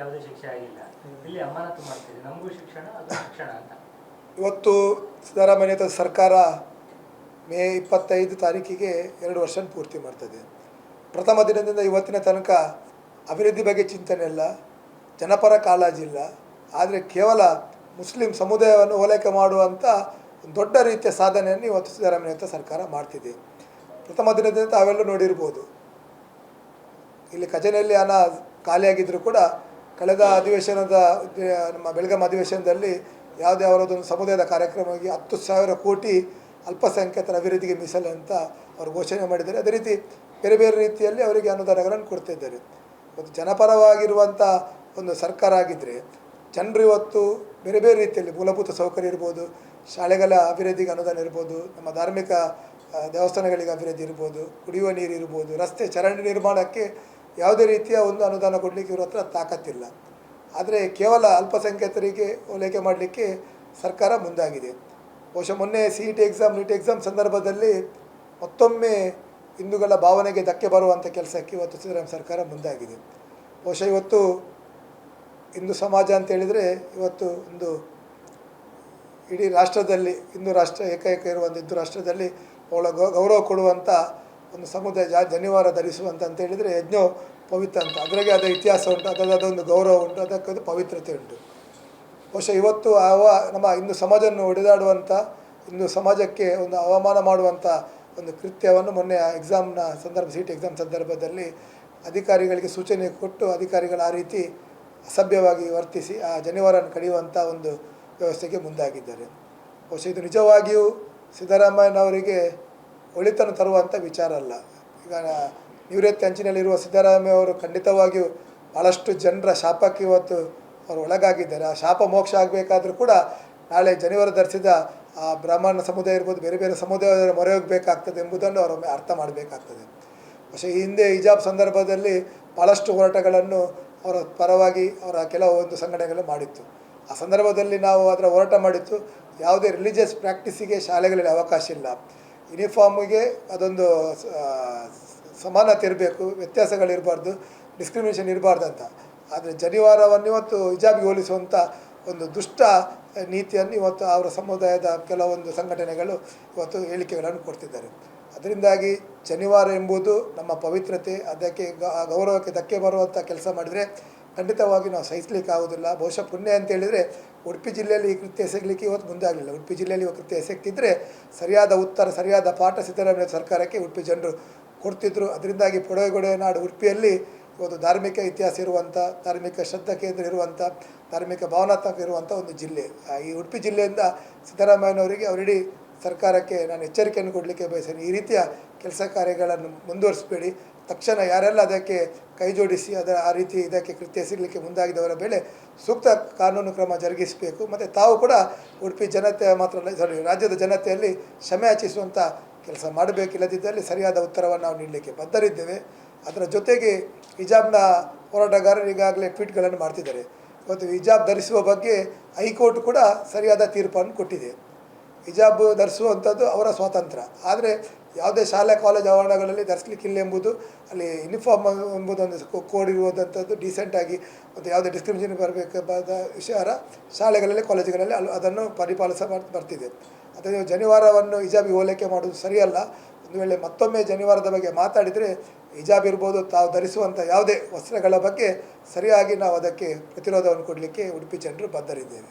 ಯಾವುದೇ ಶಿಕ್ಷೆ ಆಗಿಲ್ಲ. ಇಲ್ಲಿ ಅಮಾನತು ಮಾಡ್ತೀರಿ ನಮಗೂ ಶಿಕ್ಷಣ ಅದು ಶಿಕ್ಷಣ ಅಂತ. ಇವತ್ತು ಸಿದ್ದರಾಮಯ್ಯ ಸರ್ಕಾರ ಮೇ ಇಪ್ಪತ್ತೈದು ತಾರೀಕಿಗೆ ಎರಡು ವರ್ಷ ಪೂರ್ತಿ ಮಾಡ್ತದೆ. ಪ್ರಥಮ ದಿನದಿಂದ ಇವತ್ತಿನ ತನಕ ಅಭಿವೃದ್ಧಿ ಬಗ್ಗೆ ಚಿಂತನೆ ಇಲ್ಲ. ಜನಪರ ಕಾಳಜಿ ಇಲ್ಲ. ಆದರೆ ಕೇವಲ ಮುಸ್ಲಿಂ ಸಮುದಾಯವನ್ನು ಓಲೈಕೆ ಮಾಡುವಂಥ ದೊಡ್ಡ ರೀತಿಯ ಸಾಧನೆಯನ್ನು ಇವತ್ತು ಸಿದ್ದರಾಮಯ್ಯ ಸರ್ಕಾರ ಮಾಡ್ತಿದೆ. ಪ್ರಥಮ ದಿನದಿಂದ ತಾವೆಲ್ಲೂ ನೋಡಿರ್ಬೋದು. ಇಲ್ಲಿ ಖಜಾನೆಯಲ್ಲಿ ಹಣ ಖಾಲಿಯಾಗಿದ್ದರೂ ಕೂಡ ಕಳೆದ ಅಧಿವೇಶನದ, ನಮ್ಮ ಬೆಳಗಾಂ ಅಧಿವೇಶನದಲ್ಲಿ ಯಾವುದೇ ಅವರದೊಂದು ಸಮುದಾಯದ ಕಾರ್ಯಕ್ರಮವಾಗಿ ಹತ್ತು ಸಾವಿರ ಕೋಟಿ ಅಲ್ಪಸಂಖ್ಯಾತರ ಅಭಿವೃದ್ಧಿಗೆ ಮೀಸಲು ಅಂತ ಅವರು ಘೋಷಣೆ ಮಾಡಿದ್ದಾರೆ. ಅದೇ ರೀತಿ ಬೇರೆ ಬೇರೆ ರೀತಿಯಲ್ಲಿ ಅವರಿಗೆ ಅನುದಾನಗಳನ್ನು ಕೊಡ್ತಾ ಒಂದು ಜನಪರವಾಗಿರುವಂಥ ಒಂದು ಸರ್ಕಾರ ಆಗಿದ್ದರೆ ಜನರು ಇವತ್ತು ಬೇರೆ ಬೇರೆ ರೀತಿಯಲ್ಲಿ ಮೂಲಭೂತ ಸೌಕರ್ಯ ಇರ್ಬೋದು, ಶಾಲೆಗಳ ಅಭಿವೃದ್ಧಿಗೆ ಅನುದಾನ ಇರ್ಬೋದು, ನಮ್ಮ ಧಾರ್ಮಿಕ ದೇವಸ್ಥಾನಗಳಿಗೆ ಅಭಿವೃದ್ಧಿ ಇರ್ಬೋದು, ಕುಡಿಯುವ ನೀರು ಇರ್ಬೋದು, ರಸ್ತೆ ಚರಂಡಿ ನಿರ್ಮಾಣಕ್ಕೆ ಯಾವುದೇ ರೀತಿಯ ಒಂದು ಅನುದಾನ ಕೊಡಲಿಕ್ಕೆ ಇವ್ರ ಹತ್ರ ತಾಕತ್ತಿಲ್ಲ. ಆದರೆ ಕೇವಲ ಅಲ್ಪಸಂಖ್ಯಾತರಿಗೆ ಓಲೈಕೆ ಮಾಡಲಿಕ್ಕೆ ಸರ್ಕಾರ ಮುಂದಾಗಿದೆ. ಬಹುಶಃ ಮೊನ್ನೆ C E T exam NEET exam ಸಂದರ್ಭದಲ್ಲಿ ಮತ್ತೊಮ್ಮೆ ಹಿಂದೂಗಳ ಭಾವನೆಗೆ ಧಕ್ಕೆ ಬರುವಂಥ ಕೆಲಸಕ್ಕೆ ಇವತ್ತು ಸಿದ್ದರಾಮಯ್ಯ ಸರ್ಕಾರ ಮುಂದಾಗಿದೆ. ಬಹುಶಃ ಇವತ್ತು ಹಿಂದೂ ಸಮಾಜ ಅಂತ ಹೇಳಿದರೆ ಇವತ್ತು ಒಂದು ಇಡೀ ರಾಷ್ಟ್ರದಲ್ಲಿ ಹಿಂದೂ ರಾಷ್ಟ್ರ ಏಕೈಕ ಇರುವಂಥ ಹಿಂದೂ ರಾಷ್ಟ್ರದಲ್ಲಿ ಅವಳ ಗೌರವ ಕೊಡುವಂಥ ಒಂದು ಸಮುದಾಯ ಜಾ, ಜನಿವಾರ ಧರಿಸುವಂತ ಅಂತ ಹೇಳಿದರೆ ಯಜ್ಞೋ ಪವಿತ್ರ ಅಂತ. ಅದರಾಗೆ ಅದೇ ಇತಿಹಾಸ ಉಂಟು ಅದರ ಅದೊಂದು ಗೌರವ ಉಂಟು, ಅದಕ್ಕೊಂದು ಪವಿತ್ರತೆ ಉಂಟು. ಬಹುಶಃ ಇವತ್ತು ಅವ, ನಮ್ಮ ಇಂದು ಸಮಾಜವನ್ನು ಒಡೆದಾಡುವಂಥ ಇಂದು ಸಮಾಜಕ್ಕೆ ಒಂದು ಅವಮಾನ ಮಾಡುವಂಥ ಒಂದು ಕೃತ್ಯವನ್ನು ಮೊನ್ನೆ ಎಕ್ಸಾಮ್ನ ಸಂದರ್ಭ ಸೀಟ್ ಎಕ್ಸಾಮ್ ಸಂದರ್ಭದಲ್ಲಿ ಅಧಿಕಾರಿಗಳಿಗೆ ಸೂಚನೆ ಕೊಟ್ಟು ಅಧಿಕಾರಿಗಳು ಆ ರೀತಿ ಅಸಭ್ಯವಾಗಿ ವರ್ತಿಸಿ ಆ ಜನಿವಾರನ್ನು ಕಡಿಯುವಂಥ ಒಂದು ವ್ಯವಸ್ಥೆಗೆ ಮುಂದಾಗಿದ್ದಾರೆ. ಬಹುಶಃ ಇದು ನಿಜವಾಗಿಯೂ ಸಿದ್ದರಾಮಯ್ಯನವರಿಗೆ ಒಳಿತನ್ನು ತರುವಂಥ ವಿಚಾರ ಅಲ್ಲ ಈಗ ನಿವೃತ್ತಿ ಅಂಚಿನಲ್ಲಿರುವ ಸಿದ್ದರಾಮಯ್ಯ ಅವರು ಖಂಡಿತವಾಗಿಯೂ ಭಾಳಷ್ಟು ಜನರ ಶಾಪಕ್ಕೆ ಇವತ್ತು ಅವರು ಒಳಗಾಗಿದ್ದಾರೆ ಆ ಶಾಪ ಮೋಕ್ಷ ಆಗಬೇಕಾದ್ರೂ ಕೂಡ ನಾಳೆ ಜನಿವಾರ ಧರಿಸಿದ ಆ ಬ್ರಾಹ್ಮಣ ಸಮುದಾಯ ಇರ್ಬೋದು ಬೇರೆ ಬೇರೆ ಸಮುದಾಯದ ಮೊರೆ ಹೋಗಬೇಕಾಗ್ತದೆ ಎಂಬುದನ್ನು ಅವರೊಮ್ಮೆ ಅರ್ಥ ಮಾಡಬೇಕಾಗ್ತದೆ പക്ഷേ ಈ ಹಿಂದೆ ಹಿಜಾಬ್ ಸಂದರ್ಭದಲ್ಲಿ ಭಾಳಷ್ಟು ಹೋರಾಟಗಳನ್ನು ಅವರ ಪರವಾಗಿ ಅವರ ಕೆಲವೊಂದು ಸಂಘಟನೆಗಳು ಮಾಡಿತ್ತು ಆ ಸಂದರ್ಭದಲ್ಲಿ ನಾವು ಅದರ ಹೋರಾಟ ಮಾಡಿತ್ತು ಯಾವುದೇ ರಿಲಿಜಿಯಸ್ ಪ್ರಾಕ್ಟೀಸಿಗೆ ಶಾಲೆಗಳಲ್ಲಿ ಅವಕಾಶ ಇಲ್ಲ ಯೂನಿಫಾರ್ಮಿಗೆ ಅದೊಂದು ಸಮಾನತೆ ಇರಬೇಕು, ವ್ಯತ್ಯಾಸಗಳಿರಬಾರ್ದು ಡಿಸ್ಕ್ರಿಮಿನೇಷನ್ ಇರಬಾರ್ದು ಅಂತ ಆದರೆ ಜನಿವಾರವನ್ನು ಇವತ್ತು ಹಿಜಾಬಿಗೆ ಹೋಲಿಸುವಂಥ ಒಂದು ದುಷ್ಟ ನೀತಿಯನ್ನು ಇವತ್ತು ಅವರ ಸಮುದಾಯದ ಕೆಲವೊಂದು ಸಂಘಟನೆಗಳು ಇವತ್ತು ಹೇಳಿಕೆಗಳನ್ನು ಕೊಡ್ತಿದ್ದಾರೆ. ಅದರಿಂದಾಗಿ ಶನಿವಾರ ಎಂಬುದು ನಮ್ಮ ಪವಿತ್ರತೆ, ಅದಕ್ಕೆ ಗೌರವಕ್ಕೆ ಧಕ್ಕೆ ಬರುವಂಥ ಕೆಲಸ ಮಾಡಿದರೆ ಖಂಡಿತವಾಗಿ ನಾವು ಸಹಿಸ್ಲಿಕ್ಕೆ ಆಗೋದಿಲ್ಲ. ಬಹುಶಃ ಪುಣ್ಯ ಅಂತ ಹೇಳಿದರೆ ಉಡುಪಿ ಜಿಲ್ಲೆಯಲ್ಲಿ ಈ ಕೃತ್ಯ ಎಸಗಲಿಕ್ಕೆ ಇವತ್ತು ಮುಂದೆ ಆಗಲಿಲ್ಲ. ಉಡುಪಿ ಜಿಲ್ಲೆಯಲ್ಲಿ ಈ ಕೃತ್ಯ ಎಸಗ್ತಿದ್ದರೆ ಸರಿಯಾದ ಉತ್ತರ, ಸರಿಯಾದ ಪಾಠ ಸಿದ್ದರಾಮಯ್ಯ ಸರ್ಕಾರಕ್ಕೆ ಉಡುಪಿ ಜನರು ಕೊಡ್ತಿದ್ರು. ಅದರಿಂದಾಗಿ ಪೊಡವೆಗೊಡೆ ನಾಡು ಉಡುಪಿಯಲ್ಲಿ ಒಂದು ಧಾರ್ಮಿಕ ಇತಿಹಾಸ ಇರುವಂಥ, ಧಾರ್ಮಿಕ ಶ್ರದ್ಧಾ ಕೇಂದ್ರ ಇರುವಂಥ, ಧಾರ್ಮಿಕ ಭಾವನಾತ್ಮಕ ಇರುವಂಥ ಒಂದು ಜಿಲ್ಲೆ. ಈ ಉಡುಪಿ ಜಿಲ್ಲೆಯಿಂದ ಸಿದ್ದರಾಮಯ್ಯನವರಿಗೆ ಅವರಿಡೀ ಸರ್ಕಾರಕ್ಕೆ ನಾನು ಎಚ್ಚರಿಕೆಯನ್ನು ಕೊಡಲಿಕ್ಕೆ ಬಯಸ್ತೇನೆ. ಈ ರೀತಿಯ ಕೆಲಸ ಕಾರ್ಯಗಳನ್ನು ಮುಂದುವರಿಸಬೇಡಿ. ತಕ್ಷಣ ಯಾರೆಲ್ಲ ಅದಕ್ಕೆ ಕೈ ಜೋಡಿಸಿ ಅದರ ಆ ರೀತಿ ಇದಕ್ಕೆ ಕೃತ್ಯ ಸಿಗಲಿಕ್ಕೆ ಮುಂದಾಗಿದ್ದವರ ಮೇಲೆ ಸೂಕ್ತ ಕಾನೂನು ಕ್ರಮ ಜರುಗಿಸಬೇಕು. ಮತ್ತು ತಾವು ಕೂಡ ಉಡುಪಿ ಜನತೆ ಮಾತ್ರ ಸಾರಿ ರಾಜ್ಯದ ಜನತೆಯಲ್ಲಿ ಕ್ಷಮೆ ಕೆಲಸ ಮಾಡಬೇಕಿಲ್ಲದಿದ್ದಲ್ಲಿ ಸರಿಯಾದ ಉತ್ತರವನ್ನು ನಾವು ನೀಡಲಿಕ್ಕೆ ಬದ್ಧರಿದ್ದೇವೆ. ಅದರ ಜೊತೆಗೆ ಹಿಜಾಬ್ನ ಹೋರಾಟಗಾರರು ಈಗಾಗಲೇ ಟ್ವೀಟ್ಗಳನ್ನು ಮಾಡ್ತಿದ್ದಾರೆ. ಇವತ್ತು ಹಿಜಾಬ್ ಧರಿಸುವ ಬಗ್ಗೆ ಹೈಕೋರ್ಟ್ ಕೂಡ ಸರಿಯಾದ ತೀರ್ಪನ್ನು ಕೊಟ್ಟಿದೆ. ಹಿಜಾಬ್ ಧರಿಸುವಂಥದ್ದು ಅವರ ಸ್ವಾತಂತ್ರ್ಯ. ಆದರೆ ಯಾವುದೇ ಶಾಲೆ, ಕಾಲೇಜ್ ಆವರಣಗಳಲ್ಲಿ ಧರಿಸ್ಲಿಕ್ಕಿಲ್ಲ ಎಂಬುದು ಅಲ್ಲಿ ಯೂನಿಫಾರ್ಮ್ ಎಂಬುದೊಂದು ಕೋಡ್ ಇರುವಂಥದ್ದು ಡೀಸೆಂಟಾಗಿ ಮತ್ತು ಯಾವುದೇ ಡಿಸ್ಕ್ರಿಮಿನೇಷನ್ ಬರಬೇಕಾದ ವಿಚಾರ ಶಾಲೆಗಳಲ್ಲಿ, ಕಾಲೇಜುಗಳಲ್ಲಿ ಅಲ್ಲಿ ಅದನ್ನು ಪರಿಪಾಲಿಸ ಬರ್ತಿದೆ. ಅದೇ ಜನಿವಾರವನ್ನು ಹಿಜಾಬಿಗೆ ಹೋಲಿಕೆ ಮಾಡೋದು ಸರಿಯಲ್ಲ. ಒಂದು ವೇಳೆ ಮತ್ತೊಮ್ಮೆ ಜನಿವಾರದ ಬಗ್ಗೆ ಮಾತಾಡಿದರೆ ಹಿಜಾಬ್ ಇರ್ಬೋದು, ತಾವು ಧರಿಸುವಂಥ ಯಾವುದೇ ವಸ್ತ್ರಗಳ ಬಗ್ಗೆ ಸರಿಯಾಗಿ ನಾವು ಅದಕ್ಕೆ ಪ್ರತಿರೋಧವನ್ನು ಕೊಡಲಿಕ್ಕೆ ಉಡುಪಿ ಜನರು ಬದ್ಧರಿದ್ದೇವೆ.